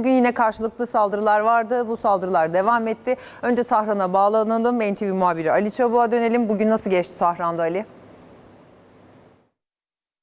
Bugün yine karşılıklı saldırılar vardı. Bu saldırılar devam etti. Önce Tahran'a bağlanalım. NTV muhabiri Ali Çabuk'a dönelim. Bugün nasıl geçti Tahran'da Ali?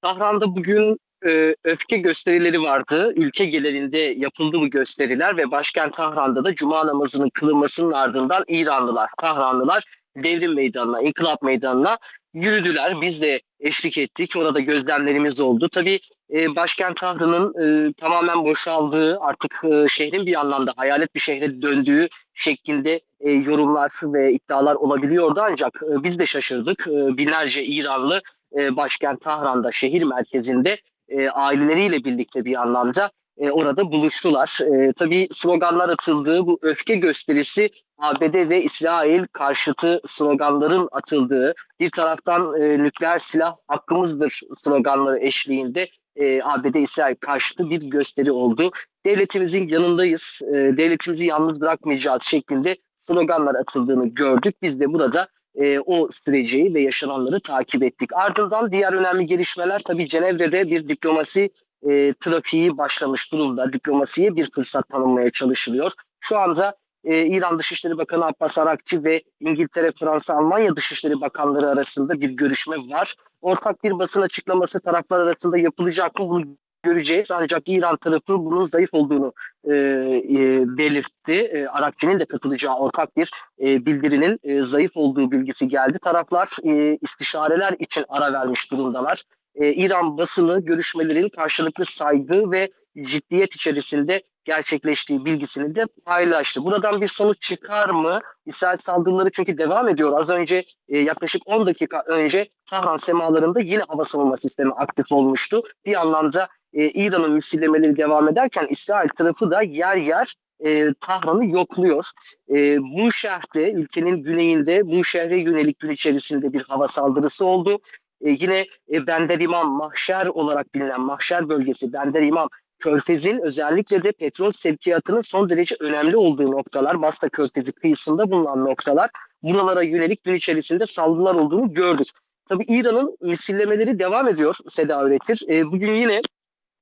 Tahran'da bugün e, öfke gösterileri vardı. Ülke genelinde yapıldı bu gösteriler ve başkent Tahran'da da cuma namazının kılınmasının ardından İranlılar, Tahranlılar devrim meydanına, inkılap meydanına yürüdüler. Biz de eşlik ettik. Orada gözlemlerimiz oldu. Tabii e, başkent Tahran'ın e, tamamen boşaldığı, artık e, şehrin bir anlamda hayalet bir şehre döndüğü şeklinde e, yorumlar ve iddialar olabiliyordu. Ancak e, biz de şaşırdık. E, binlerce İranlı e, başkent Tahran'da, şehir merkezinde e, aileleriyle birlikte bir anlamda e, orada buluştular. E, tabii sloganlar atıldığı bu öfke gösterisi ABD ve İsrail karşıtı sloganların atıldığı bir taraftan e, nükleer silah hakkımızdır sloganları eşliğinde e, ABD-İsrail karşıtı bir gösteri oldu. Devletimizin yanındayız, e, devletimizi yalnız bırakmayacağız şeklinde sloganlar atıldığını gördük. Biz de burada e, o süreci ve yaşananları takip ettik. Ardından diğer önemli gelişmeler tabii Cenevre'de bir diplomasi e, trafiği başlamış durumda. Diplomasiye bir fırsat tanınmaya çalışılıyor. Şu anda e, İran Dışişleri Bakanı Abbas Arakçı ve İngiltere, Fransa, Almanya Dışişleri Bakanları arasında bir görüşme var. Ortak bir basın açıklaması taraflar arasında yapılacak mı bunu göreceğiz. Ancak İran tarafı bunun zayıf olduğunu e, e, belirtti. E, Arakçı'nın da katılacağı ortak bir e, bildirinin e, zayıf olduğu bilgisi geldi. Taraflar e, istişareler için ara vermiş durumdalar. E, İran basını görüşmelerin karşılıklı saygı ve ciddiyet içerisinde gerçekleştiği bilgisini de paylaştı. Buradan bir sonuç çıkar mı? İsrail saldırıları çünkü devam ediyor. Az önce e, yaklaşık 10 dakika önce Tahran semalarında yine hava savunma sistemi aktif olmuştu. Bir anlamda e, İran'ın misillemeleri devam ederken İsrail tarafı da yer yer e, Tahran'ı yokluyor. E, bu şehirde, ülkenin güneyinde bu şehre yönelik gün içerisinde bir hava saldırısı oldu. E, yine e, Bender İmam Mahşer olarak bilinen Mahşer bölgesi Bender İmam Körfez'in özellikle de petrol sevkiyatının son derece önemli olduğu noktalar, Basta Körfezi kıyısında bulunan noktalar buralara yönelik gün içerisinde saldırılar olduğunu gördük. Tabii İran'ın misillemeleri devam ediyor Seda Üretir. E, bugün yine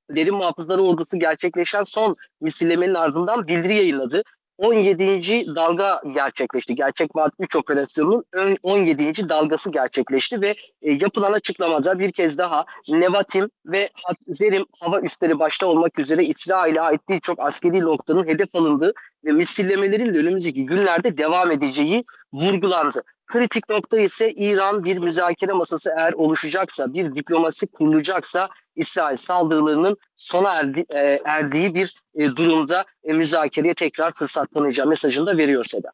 Derin Muhafızları Ordusu gerçekleşen son misillemenin ardından bildiri yayınladı. 17. dalga gerçekleşti. Gerçek Vaat 3 operasyonunun ön- 17. dalgası gerçekleşti ve e, yapılan açıklamada bir kez daha Nevatim ve Hatzerim hava üsleri başta olmak üzere İsrail'e ait birçok askeri noktanın hedef alındığı ve misillemelerin de önümüzdeki günlerde devam edeceği vurgulandı. Kritik nokta ise İran bir müzakere masası eğer oluşacaksa, bir diplomasi kurulacaksa İsrail saldırılarının sona erdi, e, erdiği bir e, durumda e, müzakereye tekrar fırsat tanıyacağı mesajını da veriyor Seda.